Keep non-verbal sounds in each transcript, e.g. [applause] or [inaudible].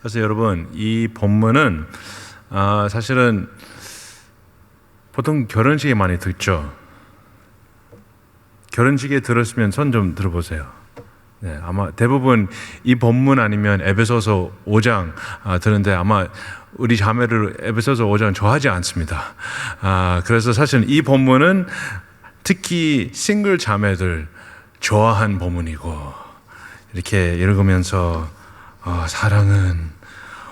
그래서 여러분 이 본문은 아, 사실은 보통 결혼식에 많이 듣죠. 결혼식에 들었으면 손 좀 들어보세요. 네, 아마 대부분 이 본문 아니면 에베소서 5장 아, 들은데 아마 우리 자매를 에베소서 5장 좋아하지 않습니다. 아, 그래서 사실 이 본문은 특히 싱글 자매들 좋아한 본문이고 이렇게 읽으면서 어, 사랑은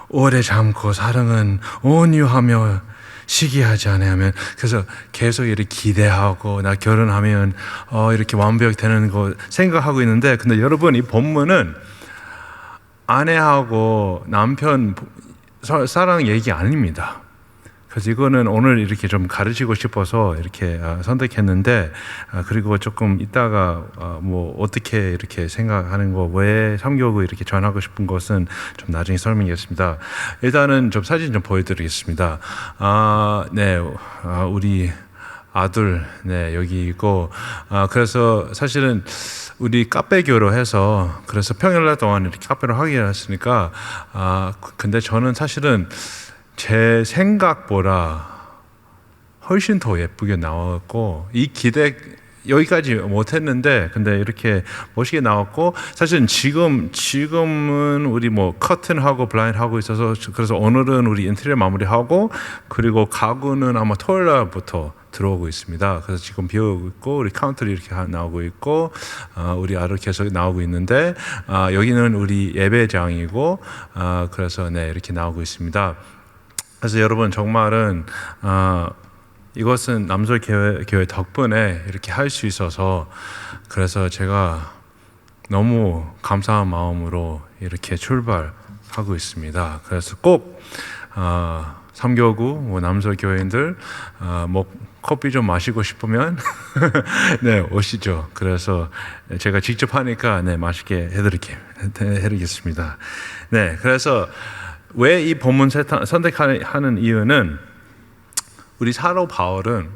오래 참고 사랑은 온유하며 시기하지 않으면 그래서 계속 이렇게 기대하고 나 결혼하면 어 이렇게 완벽되는 거 생각하고 있는데 근데 여러분 이 본문은 아내하고 남편 사랑 얘기 아닙니다. 그래서 이거는 오늘 이렇게 좀 가르치고 싶어서 이렇게 아, 선택했는데 아, 그리고 조금 이따가 아, 뭐 어떻게 이렇게 생각하는 거왜 성경을 이렇게 전하고 싶은 것은 좀 나중에 설명하겠습니다. 일단은 좀 사진 좀 보여드리겠습니다. 아, 네, 아, 우리 아들 네 여기 있고 아 그래서 사실은 우리 카페교로 해서 그래서 평일날 동안 이렇게 카페를 하게 했으니까 아 근데 저는 사실은 제 생각보다 훨씬 더 예쁘게 나왔고 이 기대 여기까지 못했는데 근데 이렇게 멋있게 나왔고 사실은 지금 지금은 우리 뭐 커튼하고 블라인드 하고 있어서 그래서 오늘은 우리 인테리어 마무리하고 그리고 가구는 아마 토요일 날부터 들어오고 있습니다. 그래서 지금 비오고 있고 우리 카운터리 이렇게 나오고 있고 어, 우리 아들 계속 나오고 있는데 어, 여기는 우리 예배장이고 어, 그래서 네 이렇게 나오고 있습니다. 그래서 여러분 정말은 어, 이것은 남솔 교회, 교회 덕분에 이렇게 할 수 있어서 그래서 제가 너무 감사한 마음으로 이렇게 출발하고 있습니다. 그래서 꼭 어, 삼교구 뭐 남솔 교회인들 어, 뭐 커피 좀 마시고 싶으면 [laughs] 네 오시죠. 그래서 제가 직접 하니까 네 맛있게 해드릴게 해드리겠습니다. 네 그래서 왜 이 본문 선택하는 이유는 우리 사로 바울은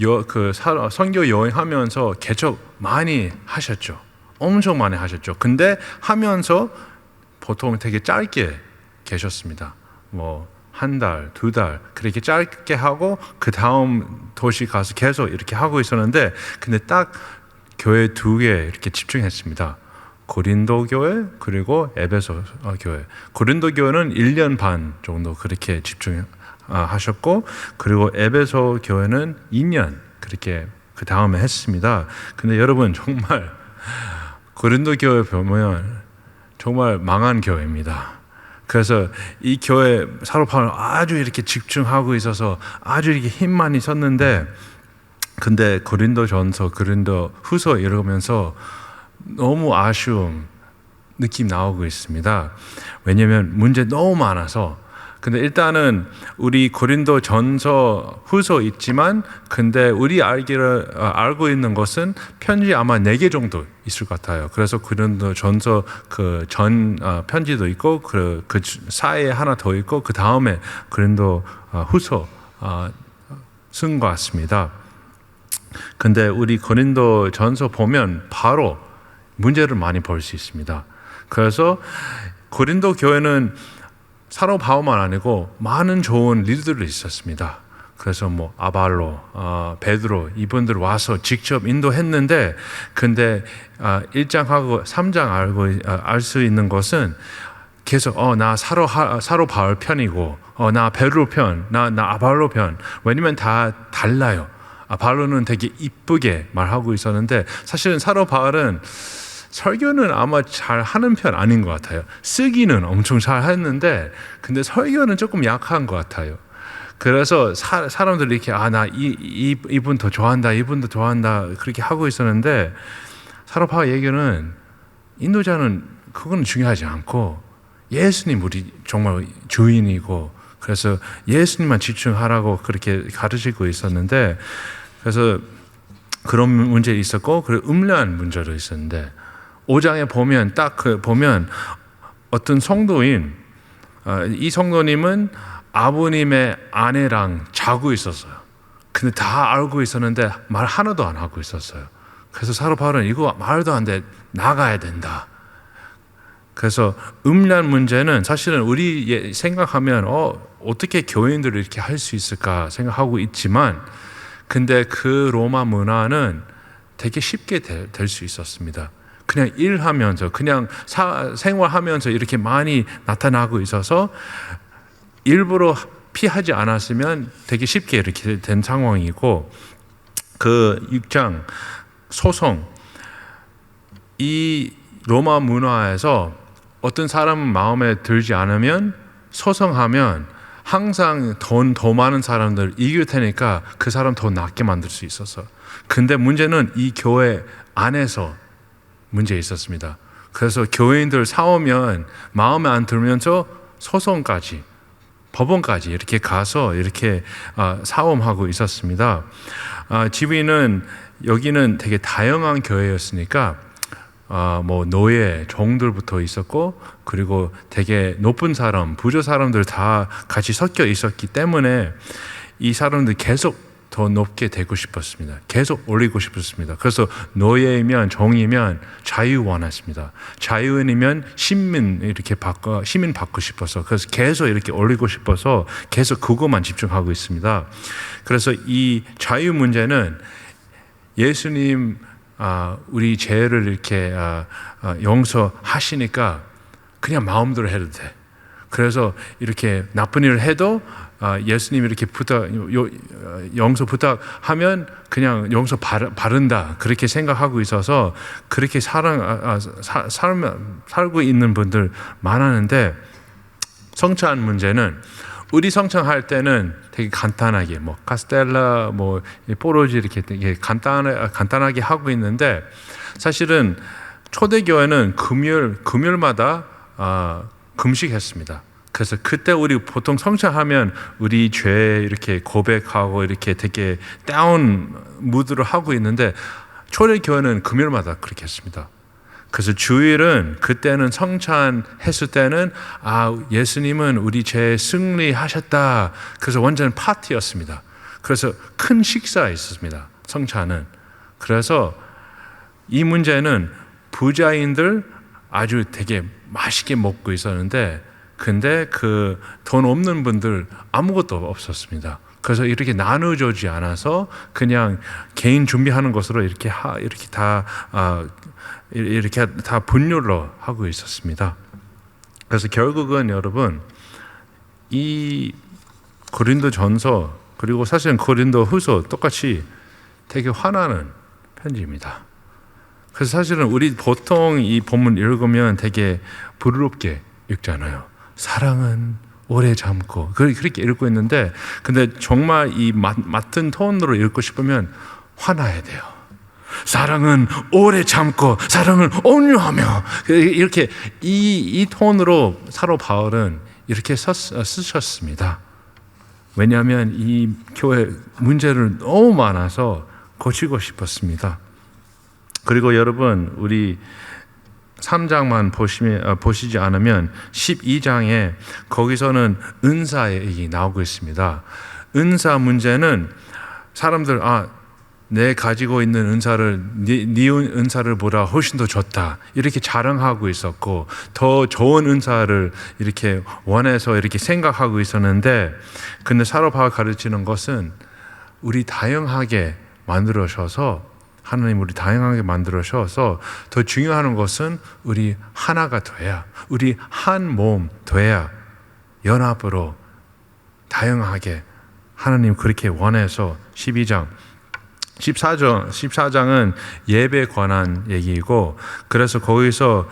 여, 그 선교 여행하면서 개척 많이 하셨죠. 엄청 많이 하셨죠. 근데 하면서 보통 되게 짧게 계셨습니다. 뭐 한 달, 두 달, 그렇게 짧게 하고 그 다음 도시 가서 계속 이렇게 하고 있었는데 근데 딱 교회 두 개 이렇게 집중했습니다. 고린도 교회 그리고 에베소 교회. 고린도 교회는 1년 반 정도 그렇게 집중하셨고 그리고 에베소 교회는 2년 그렇게 그 다음에 했습니다. 근데 여러분 정말 고린도 교회 보면 정말 망한 교회입니다. 그래서 이 교회 사로파는 아주 이렇게 집중하고 있어서 아주 이렇게 힘 많이 썼는데 근데 고린도 전서, 고린도 후서 이러면서 너무 아쉬움 느낌 나오고 있습니다. 왜냐하면 문제 너무 많아서. 근데 일단은 우리 고린도 전서 후서 있지만 근데 우리 알기를 어, 알고 있는 것은 편지 아마 네 개 정도 있을 것 같아요. 그래서 고린도 전서 그전 어, 편지도 있고 그, 그 사이에 하나 더 있고 그 다음에 고린도 어, 후서 쓴 것 같습니다. 근데 우리 고린도 전서 보면 바로 문제를 많이 볼 수 있습니다. 그래서 고린도 교회는 사로 바오만 아니고 많은 좋은 리더들이 있었습니다. 그래서 뭐 아발로, 어, 베드로 이분들 와서 직접 인도했는데 근데 어, 1장하고 3장 알고 어, 알수 있는 것은 계속 어 나 사로 사로 바울 편이고 어 나 베드로 편, 나 나 아발로 편. 왜냐면 다 달라요. 아발로는 되게 이쁘게 말하고 있었는데 사실은 사로 바울은 설교는 아마 잘 하는 편 아닌 것 같아요. 쓰기는 엄청 잘 했는데, 근데 설교는 조금 약한 것 같아요. 그래서 사, 람들이 이렇게, 아, 나 이, 이, 이분 더 좋아한다, 이분 더 좋아한다, 그렇게 하고 있었는데, 사로파 얘기는 인도자는 그거는 중요하지 않고, 예수님 우리 정말 주인이고, 그래서 예수님만 집중하라고 그렇게 가르치고 있었는데, 그래서 그런 문제 있었고, 그리고 음란 문제도 있었는데, 5장에 보면 딱 그 보면 어떤 성도인 어, 이 성도님은 아버님의 아내랑 자고 있었어요. 근데 다 알고 있었는데 말 하나도 안 하고 있었어요. 그래서 사로 바울은 이거 말도 안 돼. 나가야 된다. 그래서 음란 문제는 사실은 우리 예- 생각하면 어 어떻게 교인들을 이렇게 할 수 있을까 생각하고 있지만 근데 그 로마 문화는 되게 쉽게 될 수 있었습니다. 그냥 일하면서 그냥 사- 생활하면서 이렇게 많이 나타나고 있어서 일부러 피하지 않았으면 되게 쉽게 이렇게 된 상황이고 그 6장 소송 이 로마 문화에서 어떤 사람은 마음에 들지 않으면 소송하면 항상 돈 더 많은 사람들 이길 테니까 그 사람 더 낫게 만들 수 있어서. 근데 문제는 이 교회 안에서 문제 있었습니다. 그래서 교인들 싸우면 마음에 안 들면서 소송까지 법원까지 이렇게 가서 이렇게 아, 싸움하고 있었습니다. 아, 지휘는 여기는 되게 다양한 교회였으니까 아, 뭐 노예, 종들부터 있었고 그리고 되게 높은 사람, 부조 사람들 다 같이 섞여 있었기 때문에 이 사람들 계속 더 높게 되고 싶었습니다. 계속 올리고 싶었습니다. 그래서 노예이면 종이면 자유 원했습니다. 자유인이면 시민 이렇게 바꿔 시민 받고 싶어서 그래서 계속 이렇게 올리고 싶어서 계속 그것만 집중하고 있습니다. 그래서 이 자유 문제는 예수님 아, 우리 죄를 이렇게 아, 아, 용서하시니까 그냥 마음대로 해도 돼. 그래서 이렇게 나쁜 일을 해도 아, 예수님 이렇게 부탁 요, 용서 부탁하면 그냥 용서 바른다. 그렇게 생각하고 있어서 그렇게 사랑 아, 아, 사, 살, 살고 있는 분들 많았는데 성찬 문제는 우리 성찬할 때는 되게 간단하게 뭐 카스텔라 뭐 포로지 이렇게 되게 간단 간단하게 하고 있는데 사실은 초대 교회는 금요일 금요일마다 아, 금식했습니다. 그래서 그때 우리 보통 성찬하면 우리 죄 이렇게 고백하고 이렇게 되게 다운 무드로 하고 있는데 초대 교회는 금요일마다 그렇게 했습니다. 그래서 주일은 그때는 성찬했을 때는 아 예수님은 우리 죄 승리하셨다. 그래서 완전 파티였습니다. 그래서 큰 식사 있었습니다. 성찬은 그래서 이 문제는 부자인들 아주 되게 맛있게 먹고 있었는데 근데 그 돈 없는 분들 아무것도 없었습니다. 그래서 이렇게 나누어주지 않아서 그냥 개인 준비하는 것으로 이렇게 하, 이렇게 다 아, 이렇게 다 분류로 하고 있었습니다. 그래서 결국은 여러분 이 고린도 전서 그리고 사실은 고린도 후서 똑같이 되게 화나는 편지입니다. 그래서 사실은 우리 보통 이 본문 읽으면 되게 부드럽게 읽잖아요. 사랑은 오래 참고 그렇게 읽고 있는데 근데 정말 이 맡은 톤으로 읽고 싶으면 화나야 돼요. 사랑은 오래 참고 사랑은 온유하며 이렇게 이, 이 톤으로 사로 바울은 이렇게 썼, 쓰셨습니다. 왜냐하면 이 교회 문제를 너무 많아서 고치고 싶었습니다. 그리고 여러분 우리 3장만 보시면, 어, 보시지 않으면 12장에 거기서는 은사의 얘기 나오고 있습니다. 은사 문제는 사람들 아, 내 가지고 있는 은사를 네, 네 은사를 보다 훨씬 더 좋다 이렇게 자랑하고 있었고 더 좋은 은사를 이렇게 원해서 이렇게 생각하고 있었는데 근데 사로바가 가르치는 것은 우리 다양하게 만들어셔서 하나님 우리 다양하게 만들어셔서 더 중요한 것은 우리 하나가 돼야 우리 한 몸 돼야 연합으로 다양하게 하나님 그렇게 원해서 12장 14장 14장은 예배 관한 얘기이고 그래서 거기서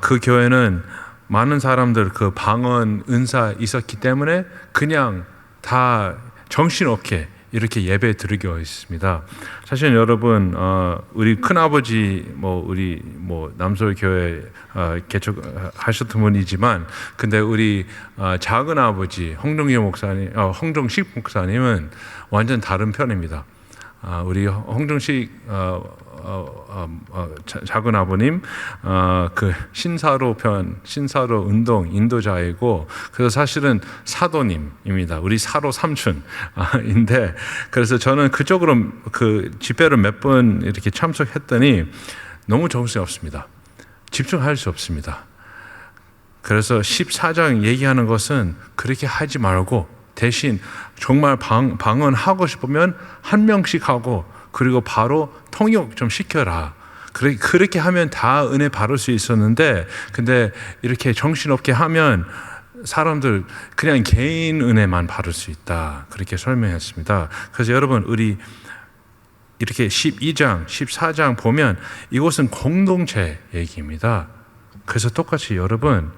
그 교회는 많은 사람들 그 방언 은사 있었기 때문에 그냥 다 정신없게 이렇게 예배 드리고 있습니다. 사실 여러분 어, 우리 큰 아버지 뭐 우리 뭐 남서울 교회 어, 개척하셨던 분이지만 근데 우리 어, 작은 아버지 홍정희 목사님, 어, 홍정식 목사님은 완전 다른 편입니다. 아, 우리 홍정식 어, 어, 어, 어 작은 아버님 어, 그 신사로 편 신사로 운동 인도자이고 그래서 사실은 사도님입니다. 우리 사로 삼촌인데 그래서 저는 그쪽으로 그 집회를 몇 번 이렇게 참석했더니 너무 정신이 없습니다. 집중할 수 없습니다. 그래서 14장 얘기하는 것은 그렇게 하지 말고 대신 정말 방, 방언하고 싶으면 한 명씩 하고 그리고 바로 통역 좀 시켜라. 그렇게 하면 다 은혜 받을 수 있었는데 근데 이렇게 정신없게 하면 사람들 그냥 개인 은혜만 받을 수 있다. 그렇게 설명했습니다. 그래서 여러분 우리 이렇게 12장, 14장 보면 이것은 공동체 얘기입니다. 그래서 똑같이 여러분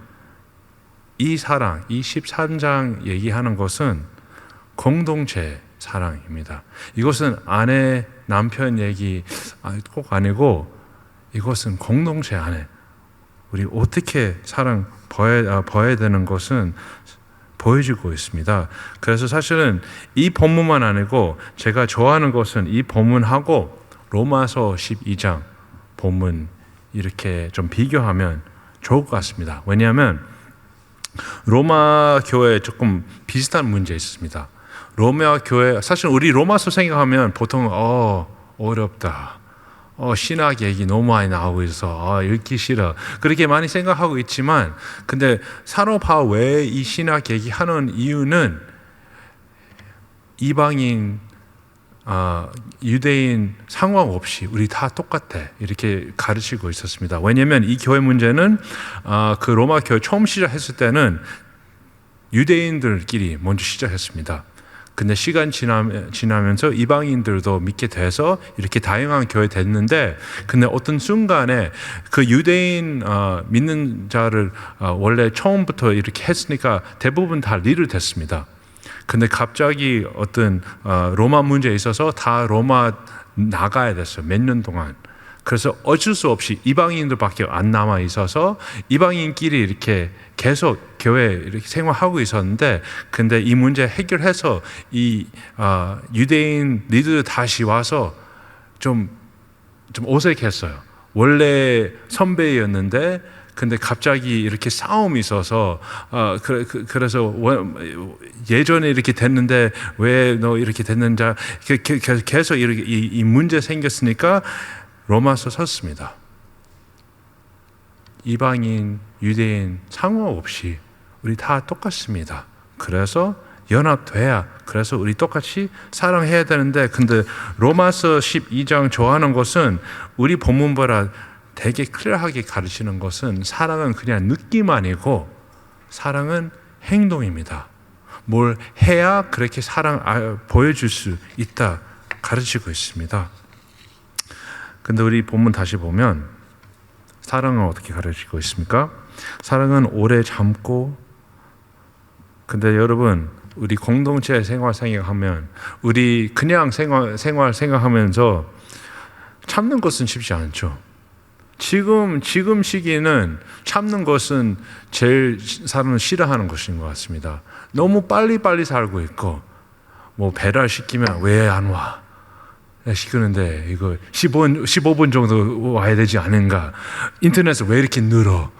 이 사랑, 이 13장 얘기하는 것은 공동체 사랑입니다. 이것은 아내, 남편 얘기 아, 꼭 아니고 이것은 공동체 안에 우리 어떻게 사랑 보여야, 아, 보여야 되는 것은 보여주고 있습니다. 그래서 사실은 이 본문만 아니고 제가 좋아하는 것은 이 본문하고 로마서 12장 본문 이렇게 좀 비교하면 좋을 것 같습니다. 왜냐하면 로마 교회 조금 비슷한 문제 있습니다. 로마 교회 사실 우리 로마서 생각하면 보통 어 어렵다. 어 신학 얘기 너무 많이 나오고 있어. 아 읽기 싫어. 그렇게 많이 생각하고 있지만 근데 산업화 왜이 신학 얘기 하는 이유는 이방인 아, 유대인 상관없이 우리 다 똑같아 이렇게 가르치고 있었습니다. 왜냐하면 이 교회 문제는 아, 그 로마 교회 처음 시작했을 때는 유대인들끼리 먼저 시작했습니다. 근데 시간 지나, 지나면서 이방인들도 믿게 돼서 이렇게 다양한 교회 됐는데 근데 어떤 순간에 그 유대인 어, 믿는 자를 어, 원래 처음부터 이렇게 했으니까 대부분 다 리를 됐습니다. 근데 갑자기 어떤 어, 로마 문제에 있어서 다 로마 나가야 됐어요. 몇 년 동안. 그래서 어쩔 수 없이 이방인들밖에 안 남아 있어서 이방인끼리 이렇게 계속 교회 이렇게 생활하고 있었는데 근데 이 문제 해결해서 이 어, 유대인 리더 다시 와서 좀 좀 어색했어요. 원래 선배였는데 근데 갑자기 이렇게 싸움이 있어서 어, 그, 그, 그래서 원- 예전에 이렇게 됐는데 왜 너 이렇게 됐는지 그- 그- 그- 계속 이렇게 이, 이 문제 생겼으니까 로마서 썼습니다. 이방인, 유대인 상관없이 우리 다 똑같습니다. 그래서 연합돼야 그래서 우리 똑같이 사랑해야 되는데 근데 로마서 12장 좋아하는 것은 우리 본문보다 되게 클리어하게 가르치는 것은 사랑은 그냥 느낌 아니고 사랑은 행동입니다. 뭘 해야 그렇게 사랑 아, 보여줄 수 있다 가르치고 있습니다. 근데 우리 본문 다시 보면 사랑은 어떻게 가르치고 있습니까? 사랑은 오래 참고 근데 여러분 우리 공동체 생활 생각하면 우리 그냥 생활 생활 생각하면서 참는 것은 쉽지 않죠. 지금 지금 시기는 참는 것은 제일 사람은 싫어하는 것인 것 같습니다. 너무 빨리 빨리 살고 있고 뭐 배달 시키면 왜 안 와? 시키는데 이거 15분 15분 정도 와야 되지 않은가? 인터넷에 왜 이렇게 늘어?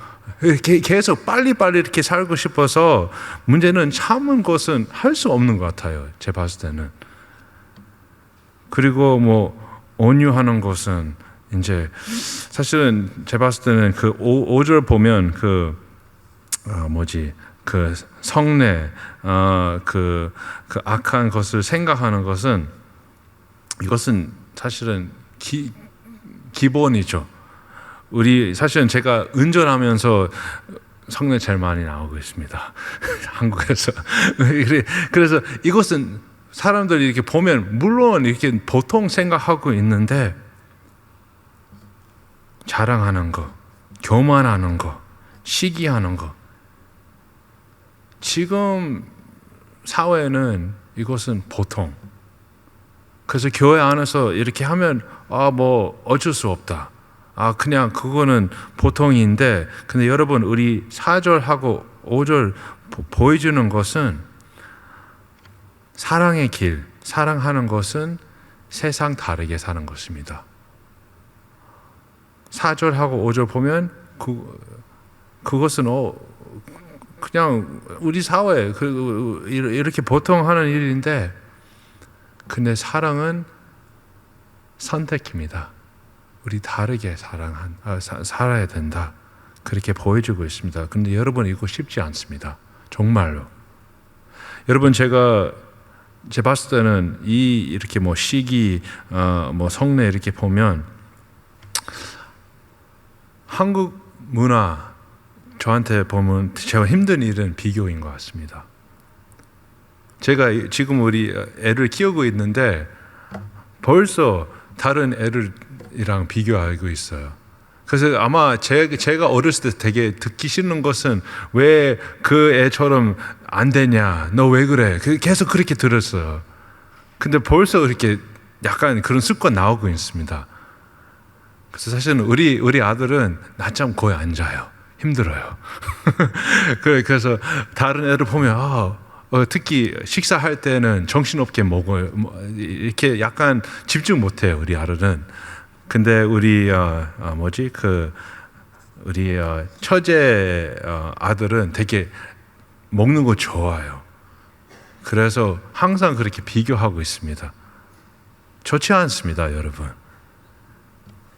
계속 빨리 빨리 이렇게 살고 싶어서 문제는 참은 것은 할 수 없는 것 같아요. 제 봤을 때는. 그리고 뭐 온유하는 것은 이제 사실은 제가 봤을 때는 그 5 절 보면 그 어, 뭐지 그 성내 어, 그, 그 악한 것을 생각하는 것은 이것은 사실은 기, 기본이죠. 우리 사실은 제가 운전하면서 성내 제일 많이 나오고 있습니다. [laughs] 한국에서 [laughs] 그래- 그래서 이것은 사람들이 이렇게 보면 물론 이렇게 보통 생각하고 있는데 자랑하는 거, 교만하는 거, 시기하는 거. 지금 사회는 이것은 보통. 그래서 교회 안에서 이렇게 하면 아 뭐 어쩔 수 없다. 아 그냥 그거는 보통인데 근데 여러분 우리 4절하고 5절 보- 보여주는 것은 사랑의 길, 사랑하는 것은 세상 다르게 사는 것입니다. 4절하고 5절 보면 그 그것은 어 그냥 우리 사회 그 이렇게 보통 하는 일인데 근데 사랑은 선택입니다. 우리 다르게 사랑한 아, 사, 살아야 된다. 그렇게 보여주고 있습니다. 근데 여러분 이거 쉽지 않습니다. 정말로. 여러분 제가 제 봤을 때는 이 이렇게 뭐 시기 어 뭐 성례 이렇게 보면 한국 문화 저한테 보면 제가 힘든 일은 비교인 것 같습니다. 제가 지금 우리 애를 키우고 있는데 벌써 다른 애들이랑 비교하고 있어요. 그래서 아마 제, 제가 어렸을 때 되게 듣기 싫은 것은 왜 그 애처럼 안 되냐, 너 왜 그래? 그 계속 그렇게 들었어요. 근데 벌써 이렇게 약간 그런 습관 나오고 있습니다. 그래서 사실은 우리 우리 아들은 낮잠 거의 안 자요. 힘들어요. [laughs] 그래- 그래서 다른 애들 보면 아, 어, 특히 식사할 때는 정신없게 먹어요. 뭐, 이렇게 약간 집중 못해요. 우리 아들은. 근데 우리 어, 어, 뭐지 그 우리 어, 처제 어, 아들은 되게 먹는 거 좋아요. 그래서 항상 그렇게 비교하고 있습니다. 좋지 않습니다, 여러분.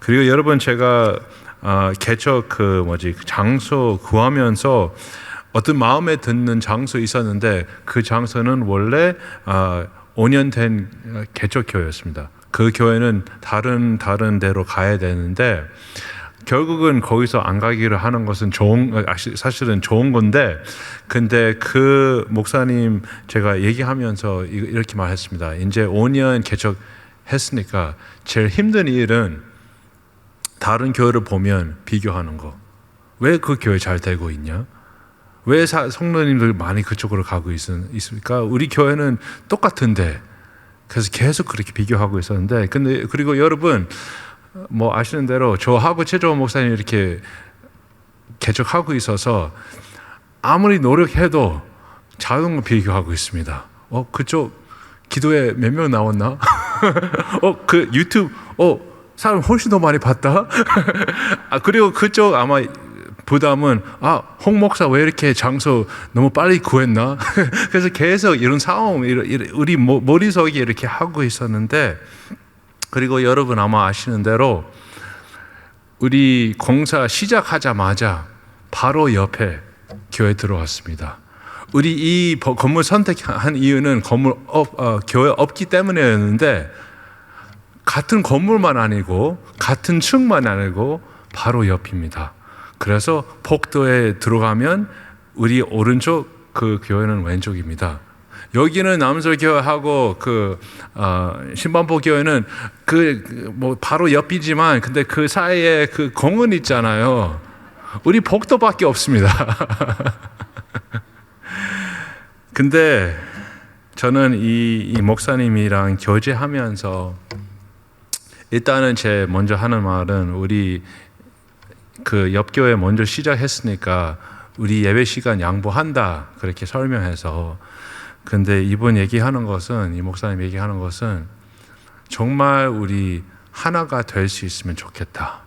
그리고 여러분 제가 어, 개척 그 뭐지 그 장소 구하면서 어떤 마음에 드는 장소 있었는데 그 장소는 원래 어, 5년 된 개척 교회였습니다. 그 교회는 다른 다른 데로 가야 되는데 결국은 거기서 안 가기를 하는 것은 좋은 아, 시- 사실은 좋은 건데 근데 그 목사님 제가 얘기하면서 이- 이렇게 말했습니다. 이제 5년 개척했으니까 제일 힘든 일은 다른 교회를 보면 비교하는 거. 왜 그 교회 잘 되고 있냐? 왜 사- 성도님들 많이 그쪽으로 가고 있, 있습니까? 우리 교회는 똑같은데. 그래서 계속 그렇게 비교하고 있었는데, 근데 그리고 여러분 뭐 아시는 대로 저하고 최조원 목사님 이렇게 개척하고 있어서 아무리 노력해도 자동 비교하고 있습니다. 어 그쪽 기도에 몇 명 나왔나? [laughs] 어 그 유튜브 어 사람 훨씬 더 많이 봤다. [laughs] 아 그리고 그쪽 아마 부담은 아 홍 목사 왜 이렇게 장소 너무 빨리 구했나? [laughs] 그래서 계속 이런 싸움 우리 머- 머릿속에 이렇게 하고 있었는데 그리고 여러분 아마 아시는 대로 우리 공사 시작하자마자 바로 옆에 교회 들어왔습니다. 우리 이 버- 건물 선택한 이유는 건물 없, 어, 교회 없기 때문이었는데 같은 건물만 아니고 같은 층만 아니고 바로 옆입니다. 그래서 복도에 들어가면 우리 오른쪽 그 교회는 왼쪽입니다. 여기는 남설 교회하고 그 어, 신반포 교회는 그 뭐 바로 옆이지만 근데 그 사이에 그 공원 있잖아요. 우리 복도밖에 없습니다. [laughs] 근데 저는 이, 이 목사님이랑 교제하면서 일단은 제 먼저 하는 말은 우리 그 옆교회 먼저 시작했으니까 우리 예배 시간 양보한다 그렇게 설명해서 근데 이번 얘기하는 것은 이 목사님 얘기하는 것은 정말 우리 하나가 될 수 있으면 좋겠다.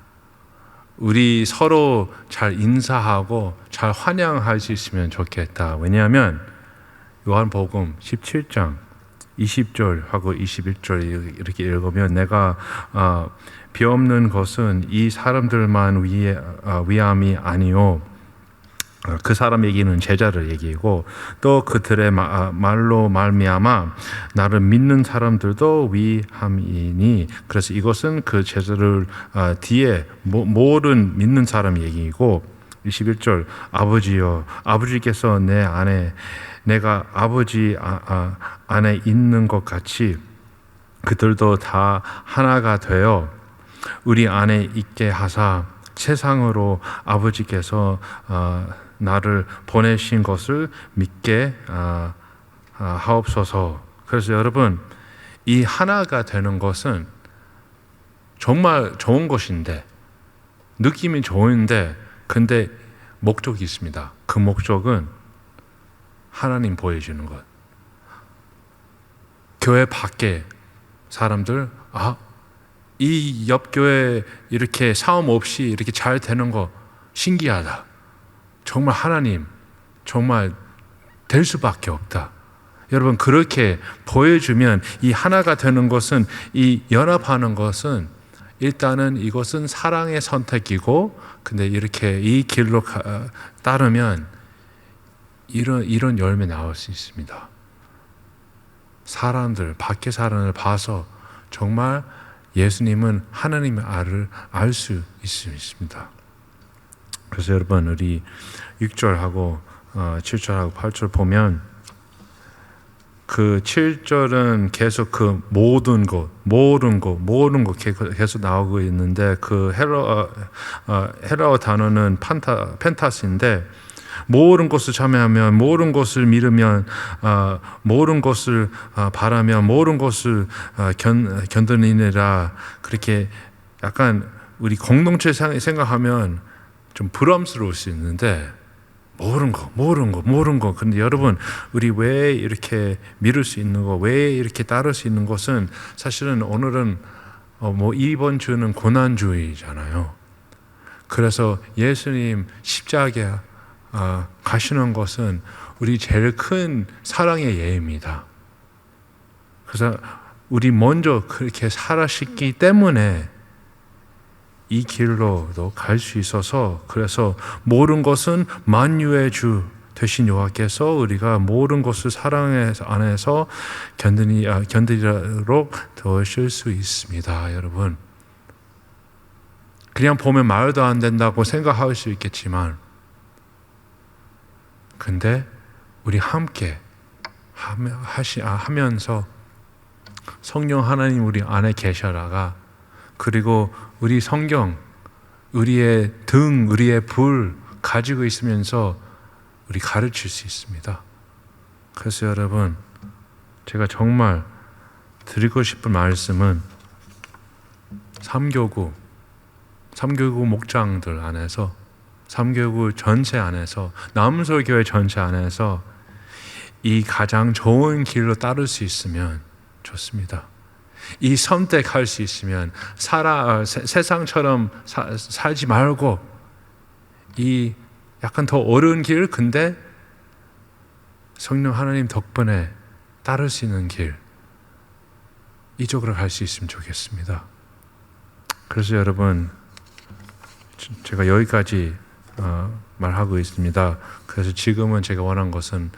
우리 서로 잘 인사하고 잘 환영할 수 있으면 좋겠다. 왜냐하면 요한복음 17장 20절하고 21절 이렇게 읽으면 내가 어, 비 없는 것은 이 사람들만 위, 어, 위함이 아니요. 어, 그 사람 얘기는 제자를 얘기고 또 그들의 마- 아, 말로 말미암아 나를 믿는 사람들도 위함이니 그래서 이것은 그 제자를 아, 뒤에 모- 모든 믿는 사람 얘기이고 21절 아버지여 아버지께서 내 안에 내가 아버지 아- 아, 안에 있는 것 같이 그들도 다 하나가 되어 우리 안에 있게 하사 세상으로 아버지께서 어, 나를 보내신 것을 믿게 아, 아, 하옵소서. 그래서 여러분 이 하나가 되는 것은 정말 좋은 것인데 느낌이 좋은데 근데 목적이 있습니다. 그 목적은 하나님 보여주는 것. 교회 밖에 사람들 아 이 옆교회 이렇게 싸움 없이 이렇게 잘 되는 거 신기하다. 정말 하나님, 정말 될 수밖에 없다. 여러분, 그렇게 보여주면 이 하나가 되는 것은 이 연합하는 것은 일단은 이것은 사랑의 선택이고 근데 이렇게 이 길로 가, 따르면 이런 이런 열매 나올 수 있습니다. 사람들 밖에 사람을 봐서 정말 예수님은 하나님의 알을 알 수 있습니다. 그래서 여러분 우리 6절하고 어, 7절하고 8절 보면 그 7절은 계속 그 모든 것, 모든 것, 모든 것 계속 나오고 있는데 그 헬러 어, 헬라어 단어는 판타 펜타스인데 모든 것을 참여하면 모든 것을 믿으면 어, 모든 것을 어, 바라면 모든 것을 어, 견 견디느라 그렇게 약간 우리 공동체 생각하면 좀 부담스러울 수 있는데 모르는 거, 모르는 거, 모르는 거. 근데 여러분, 우리 왜 이렇게 믿을 수 있는 거, 왜 이렇게 따를 수 있는 것은 사실은 오늘은 어, 뭐 이번 주는 고난주의잖아요. 그래서 예수님 십자가에 아, 가시는 것은 우리 제일 큰 사랑의 예입니다. 그래서 우리 먼저 그렇게 살아셨기 때문에 이 길로도 갈 수 있어서 그래서 모든 것은 만유의 주 되신 여호와께서 우리가 모든 것을 사랑의 안에서 견디니 아, 견디도록 도우실 수 있습니다, 여러분. 그냥 보면 말도 안 된다고 생각할 수 있겠지만, 근데 우리 함께 아, 하면서 성령 하나님 우리 안에 계셔라가 그리고 우리 성경, 우리의 등, 우리의 불 가지고 있으면서 우리 가르칠 수 있습니다. 그래서 여러분, 제가 정말 드리고 싶은 말씀은 삼교구, 삼교구 목장들 안에서, 삼교구 전체 안에서, 남솔교회 전체 안에서 이 가장 좋은 길로 따를 수 있으면 좋습니다. 이 선택할 수 있으면 살아 어, 세, 세상처럼 사, 살지 말고 이 약간 더 어려운 길 근데 성령 하나님 덕분에 따를 수 있는 길 이쪽으로 갈 수 있으면 좋겠습니다. 그래서 여러분 제가 여기까지 어, 말하고 있습니다. 그래서 지금은 제가 원한 것은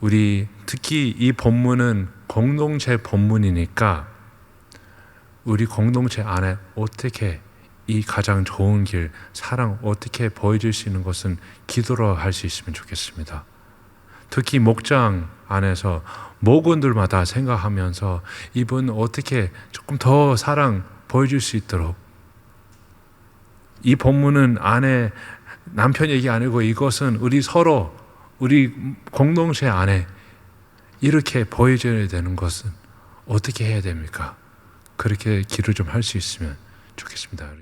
우리 특히 이 본문은 공동체 본문이니까 우리 공동체 안에 어떻게 이 가장 좋은 길, 사랑 어떻게 보여줄 수 있는 것은 기도로 할 수 있으면 좋겠습니다. 특히 목장 안에서 모건들마다 생각하면서 이분 어떻게 조금 더 사랑 보여줄 수 있도록 이 본문은 아내 남편 얘기 아니고 이것은 우리 서로 우리 공동체 안에 이렇게 보여줘야 되는 것은 어떻게 해야 됩니까? 그렇게 길을 좀할 수 있으면 좋겠습니다.